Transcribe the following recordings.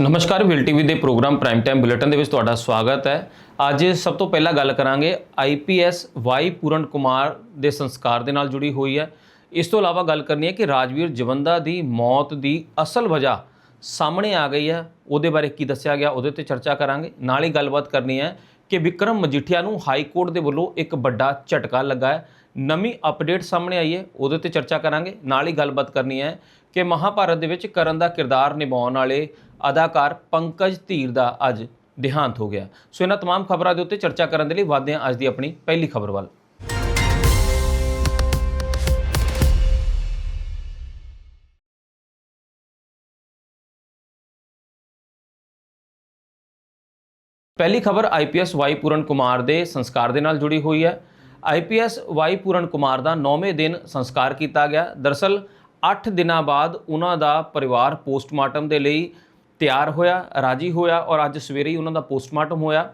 ਨਮਸਕਾਰ ਵਿਲ ਟੀਵੀ ਦੇ ਪ੍ਰੋਗਰਾਮ ਪ੍ਰਾਈਮ ਟਾਈਮ ਬੁਲੇਟਿਨ ਦੇ ਵਿੱਚ ਤੁਹਾਡਾ ਸਵਾਗਤ ਹੈ। ਅੱਜ ਸਭ ਤੋਂ ਪਹਿਲਾਂ ਗੱਲ ਕਰਾਂਗੇ ਆਈਪੀਐਸ ਵਾਈ ਪੂਰਨ ਕੁਮਾਰ ਦੇ ਸੰਸਕਾਰ ਦੇ ਨਾਲ ਜੁੜੀ ਹੋਈ ਹੈ। ਇਸ ਤੋਂ ਇਲਾਵਾ ਗੱਲ ਕਰਨੀ ਹੈ ਕਿ ਰਾਜਵੀਰ ਜਵੰਦਾ ਦੀ ਮੌਤ ਦੀ ਅਸਲ ਵਜ੍ਹਾ ਸਾਹਮਣੇ ਆ ਗਈ ਹੈ। ਉਹਦੇ ਬਾਰੇ ਕੀ ਦੱਸਿਆ ਗਿਆ, ਉਹਦੇ ਤੇ ਚਰਚਾ ਕਰਾਂਗੇ। ਨਾਲ ਹੀ ਗੱਲਬਾਤ ਕਰਨੀ ਹੈ ਕਿ ਵਿਕਰਮ ਮਜੀਠੀਆ ਨੂੰ ਹਾਈ ਕੋਰਟ ਦੇ ਵੱਲੋਂ ਇੱਕ ਵੱਡਾ ਝਟਕਾ ਲੱਗਾ ਹੈ। ਨਵੀਂ ਅਪਡੇਟ ਸਾਹਮਣੇ ਆਈ ਹੈ ਉਹਦੇ ਤੇ ਚਰਚਾ ਕਰਾਂਗੇ ਨਾਲ ਹੀ ਗੱਲਬਾਤ ਕਰਨੀ ਹੈ ਕਿ ਮਹਾਭਾਰਤ ਦੇ ਵਿੱਚ ਕਰਨ ਦਾ ਕਿਰਦਾਰ ਨਿਭਾਉਣ ਵਾਲੇ ਅਦਾਕਾਰ ਪੰਕਜ ਧੀਰ ਦਾ ਅੱਜ ਦੇਹਾਂਤ ਹੋ ਗਿਆ ਸੋ ਇਹਨਾਂ तमाम ਖਬਰਾਂ ਦੇ ਉੱਤੇ ਚਰਚਾ ਕਰਨ ਦੇ ਲਈ ਵਧਦੇ ਹਾਂ ਅੱਜ ਦੀ ਆਪਣੀ ਪਹਿਲੀ ਖਬਰ ਵੱਲ ਪਹਿਲੀ ਖਬਰ ਆਈਪੀਐਸ ਵਾਈ ਪੂਰਨ ਕੁਮਾਰ ਦੇ ਸੰਸਕਾਰ ਦੇ ਨਾਲ ਜੁੜੀ ਹੋਈ ਹੈ ਆਈਪੀਐਸ ਵਾਈ ਪੂਰਨ ਕੁਮਾਰ ਦਾ 9ਵੇਂ ਦਿਨ ਸੰਸਕਾਰ ਕੀਤਾ ਗਿਆ। ਦਰਸਲ 8 ਦਿਨਾਂ ਬਾਅਦ ਉਹਨਾਂ ਦਾ ਪਰਿਵਾਰ ਪੋਸਟਮਾਰਟਮ ਦੇ ਲਈ ਤਿਆਰ ਹੋਇਆ, ਰਾਜੀ ਹੋਇਆ ਔਰ ਅੱਜ ਸਵੇਰੇ ਹੀ ਉਹਨਾਂ ਦਾ ਪੋਸਟਮਾਰਟਮ ਹੋਇਆ।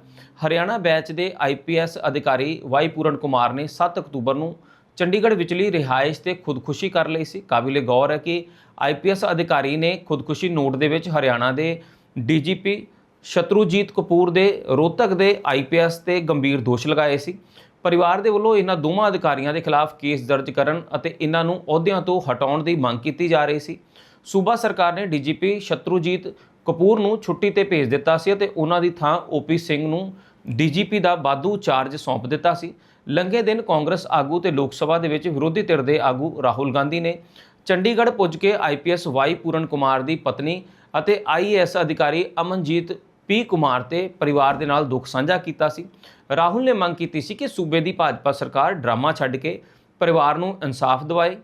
ਹਰਿਆਣਾ ਬੈਚ ਦੇ ਆਈਪੀਐਸ ਅਧਿਕਾਰੀ ਵਾਈ ਪੂਰਨ ਕੁਮਾਰ ਨੇ 7 ਅਕਤੂਬਰ ਨੂੰ ਚੰਡੀਗੜ੍ਹ ਵਿਚਲੀ ਰਿਹਾਇਸ਼ ਤੇ ਖੁਦਕੁਸ਼ੀ ਕਰ ਲਈ ਸੀ। ਕਾਬਿਲੇ ਗੌਰ ਹੈ ਕਿ ਆਈਪੀਐਸ ਅਧਿਕਾਰੀ ਨੇ ਖੁਦਕੁਸ਼ੀ ਨੋਟ ਦੇ ਵਿੱਚ ਹਰਿਆਣਾ ਦੇ ਡੀਜੀਪੀ ਸ਼ਤਰੂਜੀਤ ਕਪੂਰ ਦੇ ਰੋਹਤਕ ਦੇ ਆਈਪੀਐਸ ਤੇ ਗੰਭੀਰ ਦੋਸ਼ ਲਗਾਏ ਸੀ। ਪਰਿਵਾਰ ਦੇ ਵੱਲੋਂ ਇਹਨਾਂ ਦੋਵਾਂ ਅਧਿਕਾਰੀਆਂ ਦੇ ਖਿਲਾਫ ਕੇਸ ਦਰਜ ਕਰਨ ਅਤੇ ਇਹਨਾਂ ਨੂੰ ਅਹੁਦਿਆਂ ਤੋਂ ਹਟਾਉਣ ਦੀ ਮੰਗ ਕੀਤੀ ਜਾ ਰਹੀ ਸੀ। ਸੂਬਾ ਸਰਕਾਰ ਨੇ ਡੀਜੀਪੀ ਸ਼ਤਰੂਜੀਤ ਕਪੂਰ ਨੂੰ ਛੁੱਟੀ ਤੇ ਭੇਜ ਦਿੱਤਾ ਸੀ ਅਤੇ ਉਹਨਾਂ ਦੀ ਥਾਂ ਓਪੀ ਸਿੰਘ ਨੂੰ ਡੀਜੀਪੀ ਦਾ ਬਾਦੂ ਚਾਰਜ ਸੌਂਪ ਦਿੱਤਾ ਸੀ। ਲੰਘੇ ਦਿਨ ਕਾਂਗਰਸ ਆਗੂ ਤੇ ਲੋਕ ਸਭਾ ਦੇ ਵਿੱਚ ਵਿਰੋਧੀ ਧਿਰ ਦੇ ਆਗੂ ਰਾਹੁਲ ਗਾਂਧੀ ਨੇ ਚੰਡੀਗੜ੍ਹ ਪੁੱਜ ਕੇ ਆਈਪੀਐਸ ਵਾਈ ਪੂਰਨ ਕੁਮਾਰ ਦੀ ਪਤਨੀ ਅਤੇ ਆਈਏਐਸ ਅਧਿਕਾਰੀ ਅਮਨਜੀਤ ਪੀ ਕੁਮਾਰ ਤੇ ਪਰਿਵਾਰ ਦੇ ਨਾਲ ਦੁੱਖ ਸਾਂਝਾ ਕੀਤਾ ਸੀ। ਰਾਹੁਲ ਨੇ ਮੰਗ ਕੀਤੀ ਸੀ ਕਿ ਸੂਬੇ ਦੀ ਭਾਜਪਾ ਸਰਕਾਰ ਡਰਾਮਾ ਛੱਡ ਕੇ ਪਰਿਵਾਰ ਨੂੰ ਇਨਸਾਫ ਦਿਵਾਏ।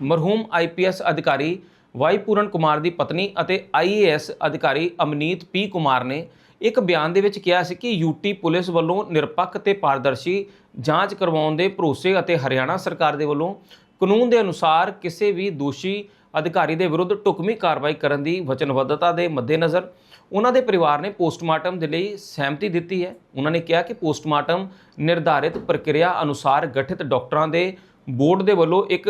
ਮਰਹੂਮ ਆਈਪੀਐਸ ਅਧਿਕਾਰੀ ਵਾਈ ਪੂਰਨ ਕੁਮਾਰ ਦੀ ਪਤਨੀ ਅਤੇ ਆਈਏਐਸ ਅਧਿਕਾਰੀ ਅਮਨੀਤ ਪੀ ਕੁਮਾਰ ਨੇ ਇੱਕ ਬਿਆਨ ਦੇ ਵਿੱਚ ਕਿਹਾ ਸੀ ਕਿ ਯੂਟੀ ਪੁਲਿਸ ਵੱਲੋਂ ਨਿਰਪੱਖ ਤੇ ਪਾਰਦਰਸ਼ੀ ਜਾਂਚ ਕਰਵਾਉਣ ਦੇ ਭਰੋਸੇ ਅਤੇ ਹਰਿਆਣਾ ਸਰਕਾਰ ਦੇ ਵੱਲੋਂ ਕਾਨੂੰਨ ਦੇ ਅਨੁਸਾਰ ਕਿਸੇ ਵੀ ਦੋਸ਼ੀ ਅਧਿਕਾਰੀ ਦੇ ਵਿਰੁੱਧ ਢੁਕਵੀਂ ਕਾਰਵਾਈ ਕਰਨ ਦੀ ਵਚਨਬੱਧਤਾ ਦੇ ਮੱਦੇਨਜ਼ਰ ਉਹਨਾਂ ਦੇ ਪਰਿਵਾਰ ਨੇ ਪੋਸਟਮਾਰਟਮ ਦੇ ਲਈ ਸਹਿਮਤੀ ਦਿੱਤੀ ਹੈ। ਉਹਨਾਂ ਨੇ ਕਿਹਾ ਕਿ ਪੋਸਟਮਾਰਟਮ ਨਿਰਧਾਰਿਤ ਪ੍ਰਕਿਰਿਆ ਅਨੁਸਾਰ ਗਠਿਤ ਡਾਕਟਰਾਂ ਦੇ ਬੋਰਡ ਦੇ ਵੱਲੋਂ ਇੱਕ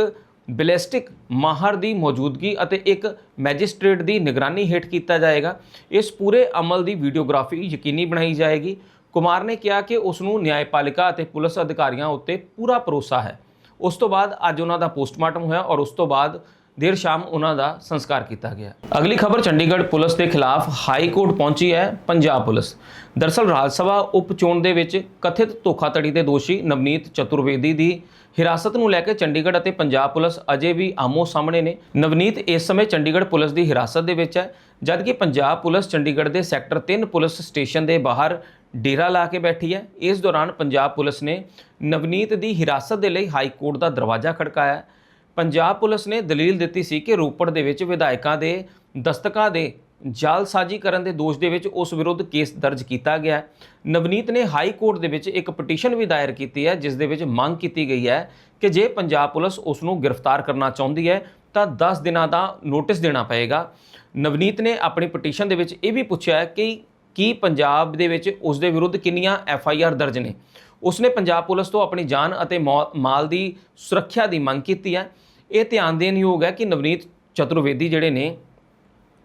ਬੈਲਿਸਟਿਕ ਮਾਹਰ ਦੀ ਮੌਜੂਦਗੀ ਅਤੇ ਇੱਕ ਮੈਜਿਸਟ੍ਰੇਟ ਦੀ ਨਿਗਰਾਨੀ ਹੇਠ ਕੀਤਾ ਜਾਏਗਾ। ਇਸ ਪੂਰੇ ਅਮਲ ਦੀ ਵੀਡੀਓਗ੍ਰਾਫੀ ਯਕੀਨੀ ਬਣਾਈ ਜਾਏਗੀ। ਕੁਮਾਰ ਨੇ ਕਿਹਾ ਕਿ ਉਸ ਨੂੰ ਨਿਆਂਪਾਲਿਕਾ ਅਤੇ ਪੁਲਿਸ ਅਧਿਕਾਰੀਆਂ ਉੱਤੇ ਪੂਰਾ ਭਰੋਸਾ ਹੈ। ਉਸ ਤੋਂ ਬਾਅਦ ਅੱਜ ਉਹਨਾਂ ਦਾ ਪੋਸਟਮਾਰਟਮ ਹੋਇਆ ਔਰ ਉਸ ਤੋਂ ਬਾਅਦ ਦੇਰ ਸ਼ਾਮ ਉਹਨਾਂ ਦਾ ਸੰਸਕਾਰ ਕੀਤਾ ਗਿਆ। ਅਗਲੀ ਖਬਰ ਚੰਡੀਗੜ੍ਹ ਪੁਲਿਸ ਦੇ ਖਿਲਾਫ ਹਾਈ ਕੋਰਟ ਪਹੁੰਚੀ ਹੈ ਪੰਜਾਬ ਪੁਲਿਸ। ਦਰਸਲ ਰਾਜ ਸਭਾ ਉਪ ਚੋਣ ਦੇ ਵਿੱਚ ਕਥਿਤ ਧੋਖਾਧੜੀ ਦੇ ਦੋਸ਼ੀ ਨਵਨੀਤ ਚਤੁਰਵੇਦੀ ਦੀ ਹਿਰਾਸਤ ਨੂੰ ਲੈ ਕੇ ਚੰਡੀਗੜ੍ਹ ਅਤੇ ਪੰਜਾਬ ਪੁਲਿਸ ਅਜੇ ਵੀ ਆਮੋ ਸਾਹਮਣੇ ਨੇ। ਨਵਨੀਤ ਇਸ ਸਮੇਂ ਚੰਡੀਗੜ੍ਹ ਪੁਲਿਸ ਦੀ ਹਿਰਾਸਤ ਦੇ ਵਿੱਚ ਹੈ, ਜਦਕਿ ਪੰਜਾਬ ਪੁਲਿਸ ਚੰਡੀਗੜ੍ਹ ਦੇ ਸੈਕਟਰ 3 ਪੁਲਿਸ ਸਟੇਸ਼ਨ ਦੇ ਬਾਹਰ ਡੇਰਾ ਲਾ ਕੇ ਬੈਠੀ ਹੈ। ਇਸ ਦੌਰਾਨ ਪੰਜਾਬ ਪੁਲਿਸ ਨੇ ਨਵਨੀਤ ਦੀ ਹਿਰਾਸਤ ਦੇ ਲਈ ਹਾਈ ਕੋਰਟ ਦਾ ਦਰਵਾਜ਼ਾ ਖੜਕਾਇਆ। ਪੰਜਾਬ ਪੁਲਿਸ ਨੇ ਦਲੀਲ ਦਿੱਤੀ ਸੀ ਕਿ ਰੋਪੜ ਦੇ ਵਿੱਚ ਵਿਧਾਇਕਾਂ ਦੇ ਦਸਤਕਾਂ ਦੇ ਜਾਲਸਾਜ਼ੀ ਕਰਨ ਦੇ ਦੋਸ਼ ਦੇ ਵਿੱਚ ਉਸ ਵਿਰੁੱਧ ਕੇਸ ਦਰਜ ਕੀਤਾ ਗਿਆ ਨਵਨੀਤ ਨੇ ਹਾਈ ਕੋਰਟ ਦੇ ਵਿੱਚ ਇੱਕ ਪਟੀਸ਼ਨ ਵੀ ਦਾਇਰ ਕੀਤੀ ਹੈ, ਜਿਸ ਦੇ ਵਿੱਚ ਮੰਗ ਕੀਤੀ ਗਈ ਹੈ ਕਿ ਜੇ ਪੰਜਾਬ ਪੁਲਿਸ ਉਸ ਨੂੰ ਗ੍ਰਿਫਤਾਰ ਕਰਨਾ ਚਾਹੁੰਦੀ ਹੈ, ਤਾਂ 10 ਦਿਨਾਂ ਦਾ ਨੋਟਿਸ ਦੇਣਾ ਪਏਗਾ। ਨਵਨੀਤ ਨੇ ਆਪਣੀ ਪਟੀਸ਼ਨ ਦੇ ਵਿੱਚ ਇਹ ਵੀ ਪੁੱਛਿਆ ਕਿ ਕੀ ਪੰਜਾਬ ਦੇ ਵਿੱਚ ਉਸ ਦੇ ਵਿਰੁੱਧ ਕਿੰਨੀਆਂ ਐਫ ਆਈ ਆਰ ਦਰਜ ਨੇ। ਉਸਨੇ ਪੰਜਾਬ ਪੁਲਿਸ ਤੋਂ ਆਪਣੀ ਜਾਨ ਅਤੇ ਮੌ- ਮਾਲ ਦੀ ਸੁਰੱਖਿਆ ਦੀ ਮੰਗ ਕੀਤੀ ਹੈ। ਇਹ ਧਿਆਨ ਦੇਣ ਯੋਗ ਹੈ ਕਿ ਨਵਨੀਤ ਚਤੁਰਵੇਦੀ ਜਿਹੜੇ ਨੇ,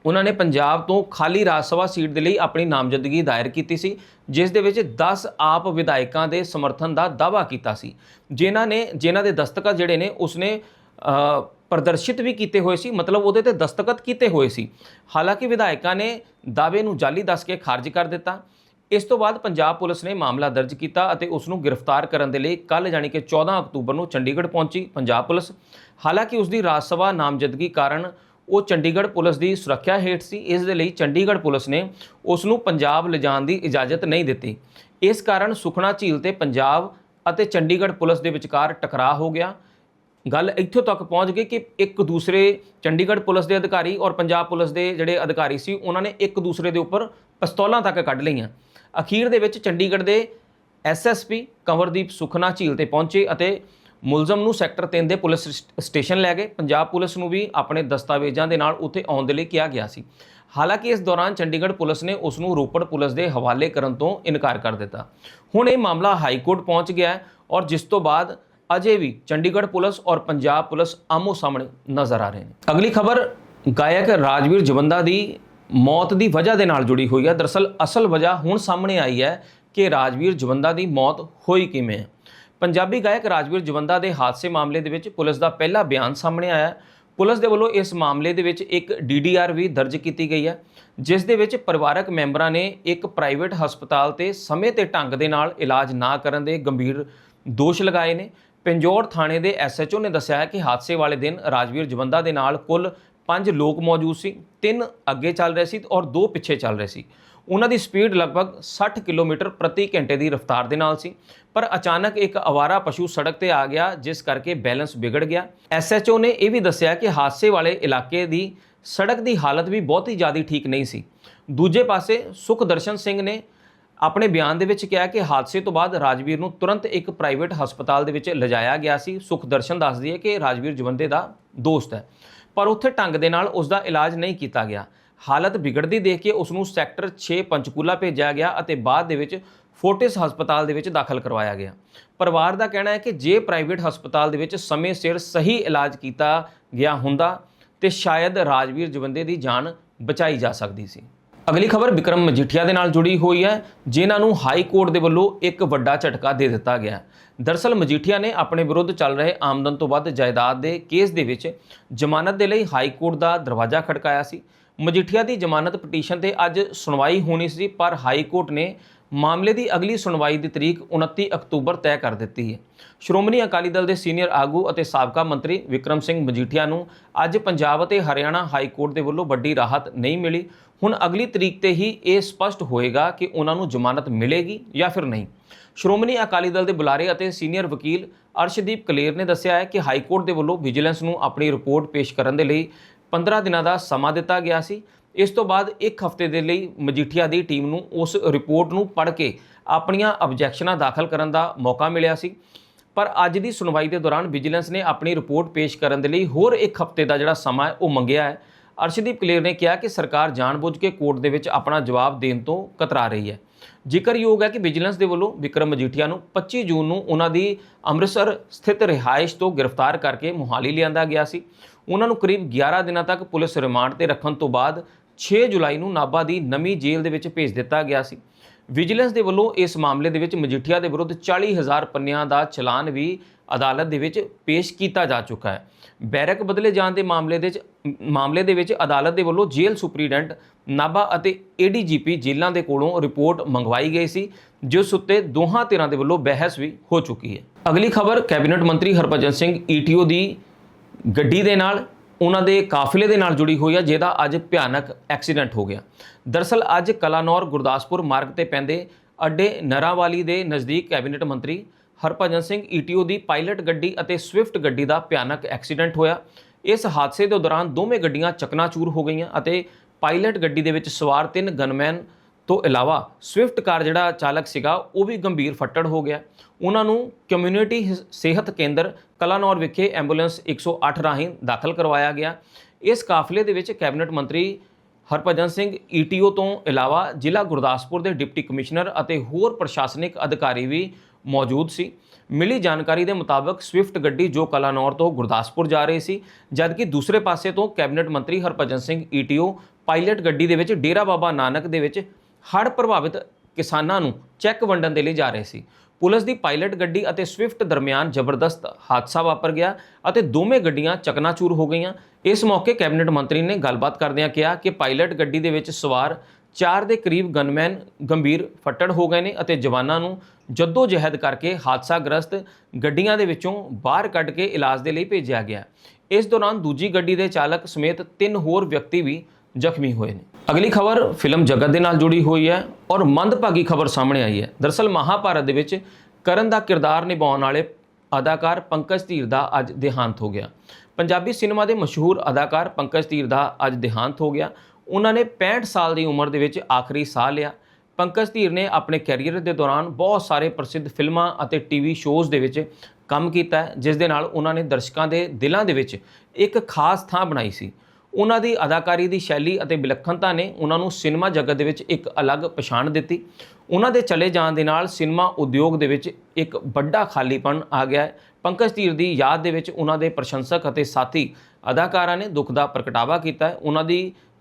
ਉਹਨਾਂ ਨੇ ਪੰਜਾਬ ਤੋਂ ਖਾਲੀ ਰਾਜ ਸਭਾ ਸੀਟ ਦੇ ਲਈ ਆਪਣੀ ਨਾਮਜ਼ਦਗੀ ਦਾਇਰ ਕੀਤੀ ਸੀ, ਜਿਸ ਦੇ ਵਿੱਚ 10 ਆਪ ਵਿਧਾਇਕਾਂ ਦੇ ਸਮਰਥਨ ਦਾ ਦਾਅਵਾ ਕੀਤਾ ਸੀ। ਜਿਨ੍ਹਾਂ ਨੇ, ਜਿਨ੍ਹਾਂ ਦੇ ਦਸਤਖਤ ਜਿਹੜੇ ਨੇ, ਉਸਨੇ ਪ੍ਰਦਰਸ਼ਿਤ ਵੀ ਕੀਤੇ ਹੋਏ ਸੀ, ਮਤਲਬ ਉਹਦੇ ਤੇ ਦਸਤਖਤ ਕੀਤੇ ਹੋਏ ਸੀ। ਹਾਲਾਂਕਿ ਵਿਧਾਇਕਾਂ ਨੇ ਦਾਅਵੇ ਨੂੰ ਜਾਲੀ ਦੱਸ ਕੇ ਖਾਰਜ ਕਰ ਦਿੱਤਾ। ਇਸ ਤੋਂ ਬਾਅਦ ਪੰਜਾਬ ਪੁਲਿਸ ਨੇ ਮਾਮਲਾ ਦਰਜ ਕੀਤਾ ਅਤੇ ਉਸ ਨੂੰ ਗ੍ਰਿਫਤਾਰ ਕਰਨ ਦੇ ਲਈ ਕੱਲ ਯਾਨੀ ਕਿ 14 ਅਕਤੂਬਰ ਨੂੰ ਚੰਡੀਗੜ੍ਹ ਪਹੁੰਚੀ ਪੰਜਾਬ ਪੁਲਿਸ। ਹਾਲਾਂਕਿ ਉਸ ਦੀ ਰਾਜ ਸਭਾ ਨਾਮਜ਼ਦਗੀ ਕਾਰਨ ਉਹ ਚੰਡੀਗੜ੍ਹ ਪੁਲਿਸ ਦੀ ਸੁਰੱਖਿਆ ਹੇਠ ਸੀ। ਇਸ ਦੇ ਲਈ ਚੰਡੀਗੜ੍ਹ ਪੁਲਿਸ ਨੇ ਉਸ ਨੂੰ ਪੰਜਾਬ ਲਿਜਾਣ ਦੀ ਇਜਾਜ਼ਤ ਨਹੀਂ ਦਿੱਤੀ। ਇਸ ਕਾਰਨ ਸੁਖਣਾ ਝੀਲ ਤੇ ਪੰਜਾਬ ਅਤੇ ਚੰਡੀਗੜ੍ਹ ਪੁਲਿਸ ਦੇ ਵਿਚਕਾਰ ਟਕਰਾਅ ਹੋ ਗਿਆ। ਗੱਲ ਇੱਥੋਂ ਤੱਕ ਪਹੁੰਚ ਗਈ ਕਿ ਇੱਕ ਦੂਸਰੇ ਚੰਡੀਗੜ੍ਹ ਪੁਲਿਸ ਦੇ ਅਧਿਕਾਰੀ ਔਰ ਪੰਜਾਬ ਪੁਲਿਸ ਦੇ ਜਿਹੜੇ ਅਧਿਕਾਰੀ ਸੀ, ਉਹਨਾਂ ਨੇ ਇੱਕ ਦੂਸਰੇ ਦੇ ਉੱਪਰ ਪਿਸਤੌਲਾਂ ਤੱਕ ਕੱਢ ਲਈਆਂ। ਅਖੀਰ ਦੇ ਵਿੱਚ ਚੰਡੀਗੜ੍ਹ ਦੇ ਐਸਐਸਪੀ ਕੰਵਰਦੀਪ ਸੁਖਨਾ ਝੀਲ ਤੇ ਪਹੁੰਚੇ ਅਤੇ ਮੁਲਜ਼ਮ ਨੂੰ ਸੈਕਟਰ 3 ਦੇ ਪੁਲਿਸ ਸਟ- ਸਟੇਸ਼ਨ ਲੈ ਗਏ। ਪੰਜਾਬ ਪੁਲਿਸ ਨੂੰ ਵੀ ਆਪਣੇ ਦਸਤਾਵੇਜ਼ਾਂ ਦੇ ਨਾਲ ਉੱਥੇ ਆਉਣ ਦੇ ਲਈ ਕਿਹਾ ਗਿਆ ਸੀ। ਹਾਲਾਂਕਿ ਇਸ ਦੌਰਾਨ ਚੰਡੀਗੜ੍ਹ ਪੁਲਿਸ ਨੇ ਉਸ ਨੂੰ ਰੋਪੜ ਪੁਲਿਸ ਦੇ ਹਵਾਲੇ ਕਰਨ ਤੋਂ ਇਨਕਾਰ ਕਰ ਦਿੱਤਾ। ਹੁਣ ਇਹ ਮਾਮਲਾ ਹਾਈ ਕੋਰਟ ਪਹੁੰਚ ਗਿਆ ਹੈ ਔਰ ਜਿਸ ਤੋਂ ਬਾਅਦ ਅਜੇ ਵੀ ਚੰਡੀਗੜ੍ਹ ਪੁਲਿਸ ਔਰ ਪੰਜਾਬ ਪੁਲਿਸ ਆਮੋ ਸਾਹਮਣੇ ਨਜ਼ਰ ਆ ਰਹੇ ਨੇ। ਅਗਲੀ ਖਬਰ ਗਾਇਕ ਰਾਜਵੀਰ ਜਵੰਦਾ ਦੀ ਮੌਤ ਦੀ ਵਜ੍ਹਾ ਦੇ ਨਾਲ ਜੁੜੀ ਹੋਈ ਹੈ। ਦਰਅਸਲ ਅਸਲ ਵਜ੍ਹਾ ਹੁਣ ਸਾਹਮਣੇ ਆਈ ਹੈ ਕਿ ਰਾਜਵੀਰ ਜਵੰਦਾ ਦੀ ਮੌਤ ਹੋਈ ਕਿਵੇਂ ਹੈ। ਪੰਜਾਬੀ ਗਾਇਕ ਰਾਜਵੀਰ ਜਵੰਦਾ ਦੇ ਹਾਦਸੇ ਮਾਮਲੇ ਦੇ ਵਿੱਚ ਪੁਲਿਸ ਦਾ ਪਹਿਲਾ ਬਿਆਨ ਸਾਹਮਣੇ ਆਇਆ ਪੁਲਿਸ ਦੇ ਵੱਲੋਂ ਇਸ ਮਾਮਲੇ ਦੇ ਵਿੱਚ ਇੱਕ ਡੀਡੀਆਰ ਵੀ ਦਰਜ ਕੀਤੀ ਗਈ ਹੈ, ਜਿਸ ਦੇ ਵਿੱਚ ਪਰਿਵਾਰਕ ਮੈਂਬਰਾਂ ਨੇ ਇੱਕ ਪ੍ਰਾਈਵੇਟ ਹਸਪਤਾਲ ਤੇ ਸਮੇਂ ਤੇ ਢੰਗ ਦੇ ਨਾਲ ਇਲਾਜ ਨਾ ਕਰਨ ਦੇ ਗੰਭੀਰ ਦੋਸ਼ ਲਗਾਏ ਨੇ। ਪਿੰਜੌਰ ਥਾਣੇ ਦੇ ਐਸਐਚਓ ਨੇ ਦੱਸਿਆ ਕਿ ਹਾਦਸੇ ਵਾਲੇ ਦਿਨ ਰਾਜਵੀਰ ਜਵੰਦਾ ਦੇ ਨਾਲ ਕੁੱਲ ਪੰਜ ਲੋਕ ਮੌਜੂਦ ਸੀ, ਤਿੰਨ ਅੱਗੇ ਚੱਲ ਰਹੇ ਸੀ ਔਰ ਦੋ ਪਿੱਛੇ ਚੱਲ ਰਹੇ ਸੀ। ਉਹਨਾਂ ਦੀ ਸਪੀਡ ਲਗਭਗ 60 ਕਿਲੋਮੀਟਰ ਪ੍ਰਤੀ ਘੰਟੇ ਦੀ ਰਫ਼ਤਾਰ ਦੇ ਨਾਲ ਸੀ। ਪਰ ਅਚਾਨਕ ਇੱਕ ਅਵਾਰਾ ਪਸ਼ੂ ਸੜਕ ਤੇ ਆ ਗਿਆ, ਜਿਸ ਕਰਕੇ ਬੈਲੈਂਸ ਵਿਗੜ ਗਿਆ। ਐਸਐਚਓ ਨੇ ਇਹ ਵੀ ਦੱਸਿਆ ਕਿ ਹਾਦਸੇ ਵਾਲੇ ਇਲਾਕੇ ਦੀ ਸੜਕ ਦੀ ਹਾਲਤ ਵੀ ਬਹੁਤ ਹੀ ਜ਼ਿਆਦਾ ਠੀਕ ਨਹੀਂ ਸੀ। ਦੂਜੇ ਪਾਸੇ ਸੁਖਦਰਸ਼ਨ ਸਿੰਘ ਨੇ ਆਪਣੇ ਬਿਆਨ ਦੇ ਵਿੱਚ ਕਿਹਾ ਕਿ ਹਾਦਸੇ ਤੋਂ ਬਾਅਦ ਰਾਜਵੀਰ ਨੂੰ ਤੁਰੰਤ ਇੱਕ ਪ੍ਰਾਈਵੇਟ ਹਸਪਤਾਲ ਦੇ ਵਿੱਚ ਲਿਜਾਇਆ ਗਿਆ ਸੀ। ਸੁਖਦਰਸ਼ਨ ਦੱਸਦੀ ਹੈ ਕਿ ਰਾਜਵੀਰ ਜਵੰਦੇ ਦਾ ਦੋਸਤ ਹੈ। ਪਰ ਉੱਥੇ ਢੰਗ ਦੇ ਨਾਲ ਉਸ ਦਾ ਇਲਾਜ ਨਹੀਂ ਕੀਤਾ ਗਿਆ। ਹਾਲਤ ਵਿਗੜਦੀ ਦੇਖ ਕੇ ਉਸ ਨੂੰ ਸੈਕਟਰ 6 ਪੰਚਕੂਲਾ ਭੇਜਿਆ ਗਿਆ ਅਤੇ ਬਾਅਦ ਦੇ ਵਿੱਚ ਫੋਰਟਿਸ ਹਸਪਤਾਲ ਦੇ ਵਿੱਚ ਦਾਖਲ ਕਰਵਾਇਆ ਗਿਆ। ਪਰਿਵਾਰ ਦਾ ਕਹਿਣਾ ਹੈ ਕਿ ਜੇ ਪ੍ਰਾਈਵੇਟ ਹਸਪਤਾਲ ਦੇ ਵਿੱਚ ਸਮੇਂ ਸਿਰ ਸਹੀ ਇਲਾਜ ਕੀਤਾ ਗਿਆ ਹੁੰਦਾ, ਤੇ ਸ਼ਾਇਦ ਰਾਜਵੀਰ ਜਵੰਦੇ ਦੀ ਜਾਨ ਬਚਾਈ ਜਾ ਸਕਦੀ ਸੀ। ਅਗਲੀ ਖਬਰ ਵਿਕਰਮ ਮਜੀਠੀਆ ਦੇ ਨਾਲ ਜੁੜੀ ਹੋਈ ਹੈ, ਜਿਨ੍ਹਾਂ ਨੂੰ ਹਾਈ ਕੋਰਟ ਦੇ ਵੱਲੋਂ ਇੱਕ ਵੱਡਾ ਝਟਕਾ ਦੇ ਦਿੱਤਾ ਗਿਆ ਹੈ। ਦਰਸਲ ਮਜੀਠੀਆ ਨੇ ਆਪਣੇ ਵਿਰੁੱਧ ਚੱਲ ਰਹੇ ਆਮਦਨ ਤੋਂ ਵੱਧ ਜਾਇਦਾਦ ਦੇ ਕੇਸ ਦੇ ਵਿੱਚ ਜ਼ਮਾਨਤ ਦੇ ਲਈ ਹਾਈ ਕੋਰਟ ਦਾ ਦਰਵਾਜ਼ਾ ਖੜਕਾਇਆ ਸੀ। ਮਜੀਠੀਆ ਦੀ ਜ਼ਮਾਨਤ ਪਟੀਸ਼ਨ ਤੇ ਅੱਜ ਸੁਣਵਾਈ ਹੋਣੀ ਸੀ, ਪਰ ਹਾਈ ਕੋਰਟ ਨੇ ਮਾਮਲੇ ਦੀ ਅਗਲੀ ਸੁਣਵਾਈ ਦੀ ਤਰੀਕ 29 ਅਕਤੂਬਰ ਤੈਅ ਕਰ ਦਿੱਤੀ ਹੈ। ਸ਼੍ਰੋਮਣੀ ਅਕਾਲੀ ਦਲ ਦੇ ਸੀਨੀਅਰ ਆਗੂ ਅਤੇ ਸਾਬਕਾ ਮੰਤਰੀ ਵਿਕਰਮ ਸਿੰਘ ਮਜੀਠੀਆ ਨੂੰ ਅੱਜ ਪੰਜਾਬ ਅਤੇ ਹਰਿਆਣਾ ਹਾਈ ਕੋਰਟ ਦੇ ਵੱਲੋਂ ਵੱਡੀ ਰਾਹਤ ਨਹੀਂ ਮਿਲੀ। ਹੁਣ ਅਗਲੀ ਤਰੀਕ ਤੇ ਹੀ ਇਹ ਸਪਸ਼ਟ ਹੋਏਗਾ ਕਿ ਉਹਨਾਂ ਨੂੰ ਜ਼ਮਾਨਤ ਮਿਲੇਗੀ ਜਾਂ ਫਿਰ ਨਹੀਂ। ਸ਼੍ਰੋਮਣੀ ਅਕਾਲੀ ਦਲ ਦੇ ਬੁਲਾਰੇ ਅਤੇ ਸੀਨੀਅਰ ਵਕੀਲ ਅਰਸ਼ਦੀਪ ਕਲੇਰ ਨੇ ਦੱਸਿਆ ਹੈ ਕਿ ਹਾਈ ਕੋਰਟ ਦੇ ਵੱਲੋਂ ਵਿਜੀਲੈਂਸ ਨੂੰ ਆਪਣੀ ਰਿਪੋਰਟ ਪੇਸ਼ ਕਰਨ ਦੇ ਲਈ 15 ਦਿਨਾਂ ਦਾ ਸਮਾਂ ਦਿੱਤਾ ਗਿਆ ਸੀ। ਇਸ ਤੋਂ ਬਾਅਦ ਇੱਕ ਹਫ਼ਤੇ ਦੇ ਲਈ ਮਜੀਠੀਆ ਦੀ ਟੀਮ ਨੂੰ ਉਸ ਰਿਪੋਰਟ ਨੂੰ ਪੜ੍ਹ ਕੇ ਆਪਣੀਆਂ ਆਬਜੈਕਸ਼ਨਾਂ ਦਾਖਲ ਕਰਨ ਦਾ ਮੌਕਾ ਮਿਲਿਆ ਸੀ। ਪਰ ਅੱਜ ਦੀ ਸੁਣਵਾਈ ਦੇ ਦੌਰਾਨ ਵਿਜੀਲੈਂਸ ਨੇ ਆਪਣੀ ਰਿਪੋਰਟ ਪੇਸ਼ ਕਰਨ ਦੇ ਲਈ ਹੋਰ ਇੱਕ ਹਫ਼ਤੇ ਦਾ ਜਿਹੜਾ ਸਮਾਂ ਹੈ ਉਹ ਮੰਗਿਆ ਹੈ। ਅਰਸ਼ਦੀਪ ਕਲੇਰ ਨੇ ਕਿਹਾ ਕਿ ਸਰਕਾਰ ਜਾਣਬੁੱਝ ਕੇ ਕੋਰਟ ਦੇ ਵਿੱਚ ਆਪਣਾ ਜਵਾਬ ਦੇਣ ਤੋਂ ਕਤਰਾ ਰਹੀ ਹੈ। ਜ਼ਿਕਰਯੋਗ ਹੈ ਕਿ ਵਿਜੀਲੈਂਸ ਦੇ ਵੱਲੋਂ ਵਿਕਰਮ ਮਜੀਠੀਆ ਨੂੰ 25 ਜੂਨ ਨੂੰ ਉਹਨਾਂ ਦੀ ਅੰਮ੍ਰਿਤਸਰ ਸਥਿਤ ਰਿਹਾਇਸ਼ ਤੋਂ ਗ੍ਰਿਫਤਾਰ ਕਰਕੇ ਮੁਹਾਲੀ ਲਿਆਂਦਾ ਗਿਆ ਸੀ। ਉਹਨਾਂ ਨੂੰ ਕਰੀਬ 11 ਦਿਨਾਂ ਤੱਕ ਪੁਲਿਸ ਰਿਮਾਂਡ ਤੇ ਰੱਖਣ ਤੋਂ ਬਾਅਦ 6 ਜੁਲਾਈ ਨੂੰ ਨਾਭਾ ਦੀ ਨਵੀਂ ਜੇਲ੍ਹ ਦੇ ਵਿੱਚ ਭੇਜ ਦਿੱਤਾ ਗਿਆ ਸੀ। ਵਿਜੀਲੈਂਸ ਦੇ ਵੱਲੋਂ ਇਸ ਮਾਮਲੇ ਦੇ ਵਿੱਚ ਮਜੀਠੀਆ ਦੇ ਵਿਰੁੱਧ 40000 ਪੰਨਿਆਂ ਦਾ ਚਲਾਨ ਵੀ ਅਦਾਲਤ ਦੇ ਵਿੱਚ ਪੇਸ਼ ਕੀਤਾ ਜਾ ਚੁੱਕਾ ਹੈ। ਬੈਰਕ ਬਦਲੇ ਜਾਣ ਦੇ ਮਾਮਲੇ ਦੇ ਵਿੱਚ, ਮਾਮਲੇ ਦੇ ਵਿੱਚ ਅਦਾਲਤ ਦੇ ਵੱਲੋਂ ਜੇਲ੍ਹ ਸੁਪਰੀਡੈਂਟ ਨਾਭਾ ਅਤੇ ਏਡੀਜੀਪੀ ਜੇਲ੍ਹਾਂ ਦੇ ਕੋਲੋਂ ਰਿਪੋਰਟ ਮੰਗਵਾਈ ਗਈ ਸੀ, ਜਿਸ ਉੱਤੇ ਦੋਹਾਂ ਧਿਰਾਂ ਦੇ ਵੱਲੋਂ ਬਹਿਸ ਵੀ ਹੋ ਚੁੱਕੀ ਹੈ। ਅਗਲੀ ਖਬਰ, ਕੈਬਨਿਟ ਮੰਤਰੀ ਹਰਭਜਨ ਸਿੰਘ ਈਟੀਓ ਦੀ ਗੱਡੀ ਦੇ ਨਾਲ, ਉਹਨਾਂ ਦੇ ਕਾਫਲੇ ਦੇ ਨਾਲ ਜੁੜੀ ਹੋਈ ਹੈ, ਜਿਹਦਾ ਅੱਜ ਭਿਆਨਕ ਐਕਸੀਡੈਂਟ ਹੋ ਗਿਆ। ਦਰਸਲ, ਅੱਜ ਕਲਾਨੌਰ ਗੁਰਦਾਸਪੁਰ ਮਾਰਗ ਤੇ ਪੈਂਦੇ ਅੱਡੇ ਨਰਾਵਾਲੀ ਦੇ ਨਜ਼ਦੀਕ ਕੈਬਨਿਟ ਮੰਤਰੀ ਹਰਭਜਨ ਸਿੰਘ ਈਟੀਓ ਦੀ ਪਾਇਲਟ ਗੱਡੀ ਅਤੇ ਸਵਿਫਟ ਗੱਡੀ ਦਾ ਭਿਆਨਕ ਐਕਸੀਡੈਂਟ ਹੋਇਆ। ਇਸ ਹਾਦਸੇ ਦੇ ਦੌਰਾਨ ਦੋਵੇਂ ਗੱਡੀਆਂ ਚਕਨਾਚੂਰ ਹੋ ਗਈਆਂ ਅਤੇ ਪਾਇਲਟ ਗੱਡੀ ਦੇ ਵਿੱਚ ਸਵਾਰ ਤਿੰਨ ਗਨਮੈਨ ਤੋਂ ਇਲਾਵਾ ਸਵਿਫਟ ਕਾਰ ਜਿਹੜਾ ਚਾਲਕ ਸੀਗਾ, ਉਹ ਵੀ ਗੰਭੀਰ ਫੱਟੜ ਹੋ ਗਿਆ। ਉਹਨਾਂ ਨੂੰ ਕਮਿਊਨਿਟੀ ਹਿ- ਸਿਹਤ ਕੇਂਦਰ ਕਲਾਨੌਰ ਵਿਖੇ ਐਂਬੂਲੈਂਸ 108 ਰਾਹੀਂ ਦਾਖਲ ਕਰਵਾਇਆ ਗਿਆ। ਇਸ ਕਾਫਲੇ ਦੇ ਵਿੱਚ ਕੈਬਨਿਟ ਮੰਤਰੀ ਹਰਭਜਨ ਸਿੰਘ ਈਟੀਓ ਤੋਂ ਇਲਾਵਾ ਜ਼ਿਲ੍ਹਾ ਗੁਰਦਾਸਪੁਰ ਦੇ ਡਿਪਟੀ ਕਮਿਸ਼ਨਰ ਅਤੇ ਹੋਰ ਪ੍ਰਸ਼ਾਸਨਿਕ ਅਧਿਕਾਰੀ ਵੀ ਮੌਜੂਦ ਸੀ। ਮਿਲੀ ਜਾਣਕਾਰੀ ਦੇ ਮੁਤਾਬਕ ਸਵਿਫਟ ਗੱਡੀ ਜੋ ਕਲਾਨੌਰ ਤੋਂ ਗੁਰਦਾਸਪੁਰ ਜਾ ਰਹੀ ਸੀ, ਜਦਕਿ ਦੂਸਰੇ ਪਾਸੇ ਤੋਂ ਕੈਬਨਿਟ ਮੰਤਰੀ ਹਰਭਜਨ ਸਿੰਘ ਈਟੀਓ ਪਾਇਲਟ ਗੱਡੀ ਦੇ ਵਿੱਚ ਡੇਰਾ ਬਾਬਾ ਨਾਨਕ ਦੇ ਵਿੱਚ ਹੜ੍ਹ ਪ੍ਰਭਾਵਿਤ ਕਿਸਾਨਾਂ ਨੂੰ ਚੈੱਕ ਵੰਡਣ ਦੇ ਲਈ ਜਾ ਰਹੇ ਸੀ। ਪੁਲਿਸ ਦੀ ਪਾਇਲਟ ਗੱਡੀ ਅਤੇ ਸਵਿਫਟ ਦਰਮਿਆਨ ਜ਼ਬਰਦਸਤ ਹਾਦਸਾ ਵਾਪਰ ਗਿਆ ਅਤੇ ਦੋਵੇਂ ਗੱਡੀਆਂ ਚਕਨਾਚੂਰ ਹੋ ਗਈਆਂ। ਇਸ ਮੌਕੇ ਕੈਬਨਿਟ ਮੰਤਰੀ ਨੇ ਗੱਲਬਾਤ ਕਰਦਿਆਂ ਕਿਹਾ ਕਿ ਪਾਇਲਟ ਗੱਡੀ ਦੇ ਵਿੱਚ ਸਵਾਰ ਚਾਰ ਦੇ ਕਰੀਬ ਗਨਮੈਨ ਗੰਭੀਰ ਫੱਟੜ ਹੋ ਗਏ ਨੇ ਅਤੇ ਜਵਾਨਾਂ ਨੂੰ ਜੱਦੋ ਜਹਿਦ ਕਰਕੇ ਹਾਦਸਾਗ੍ਰਸਤ ਗੱਡੀਆਂ ਦੇ ਵਿੱਚੋਂ ਬਾਹਰ ਕੱਢ ਕੇ ਇਲਾਜ ਦੇ ਲਈ ਭੇਜਿਆ ਗਿਆ। ਇਸ ਦੌਰਾਨ ਦੂਜੀ ਗੱਡੀ ਦੇ ਚਾਲਕ ਸਮੇਤ ਤਿੰਨ ਹੋਰ ਵਿਅਕਤੀ ਵੀ ਜ਼ਖਮੀ ਹੋਏ ਨੇ। ਅਗਲੀ ਖਬਰ ਫਿਲਮ ਜਗਤ ਦੇ ਨਾਲ ਜੁੜੀ ਹੋਈ ਹੈ ਔਰ ਮੰਦਭਾਗੀ ਖਬਰ ਸਾਹਮਣੇ ਆਈ ਹੈ। ਦਰਸਲ ਮਹਾਭਾਰਤ ਦੇ ਵਿੱਚ ਕਰਨ ਦਾ ਕਿਰਦਾਰ ਨਿਭਾਉਣ ਵਾਲੇ ਅਦਾਕਾਰ ਪੰਕਜ ਧੀਰ ਦਾ ਅੱਜ ਦੇਹਾਂਤ ਹੋ ਗਿਆ। ਪੰਜਾਬੀ ਸਿਨੇਮਾ ਦੇ ਮਸ਼ਹੂਰ ਅਦਾਕਾਰ ਪੰਕਜ ਧੀਰ ਦਾ ਅੱਜ ਦੇਹਾਂਤ ਹੋ ਗਿਆ। ਉਹਨਾਂ ਨੇ 65 ਸਾਲ ਦੀ ਉਮਰ ਦੇ ਵਿੱਚ ਆਖਰੀ ਸਾਹ ਲਿਆ। ਪੰਕਜ ਧੀਰ ਨੇ ਆਪਣੇ ਕੈਰੀਅਰ ਦੇ ਦੌਰਾਨ ਬਹੁਤ ਸਾਰੇ ਪ੍ਰਸਿੱਧ ਫਿਲਮਾਂ ਅਤੇ ਟੀਵੀ ਸ਼ੋਜ਼ ਦੇ ਵਿੱਚ ਕੰਮ ਕੀਤਾ ਜਿਸ ਦੇ ਨਾਲ ਉਹਨਾਂ ਨੇ ਦਰਸ਼ਕਾਂ ਦੇ ਦਿਲਾਂ ਦੇ ਵਿੱਚ ਇੱਕ ਖਾਸ ਥਾਂ ਬਣਾਈ ਸੀ। ਉਹਨਾਂ ਦੀ ਅਦਾਕਾਰੀ ਦੀ ਸ਼ੈਲੀ ਅਤੇ ਵਿਲੱਖਣਤਾ ਨੇ ਉਹਨਾਂ ਨੂੰ ਸਿਨੇਮਾ ਜਗਤ ਦੇ ਵਿੱਚ ਇੱਕ ਅਲੱਗ ਪਛਾਣ ਦਿੱਤੀ। ਉਹਨਾਂ ਦੇ ਚਲੇ ਜਾਣ ਦੇ ਨਾਲ ਸਿਨੇਮਾ ਉਦਯੋਗ ਦੇ ਵਿੱਚ ਇੱਕ ਵੱਡਾ ਖਾਲੀਪਨ ਆ ਗਿਆ ਹੈ। ਪੰਕਜ ਧੀਰ ਦੀ ਯਾਦ ਦੇ ਵਿੱਚ ਉਹਨਾਂ ਦੇ ਪ੍ਰਸ਼ੰਸਕ ਅਤੇ ਸਾਥੀ ਅਦਾਕਾਰਾਂ ਨੇ ਦੁੱਖ ਦਾ ਪ੍ਰਗਟਾਵਾ ਕੀਤਾ ਹੈ। ਉਹਨਾਂ ਦੀ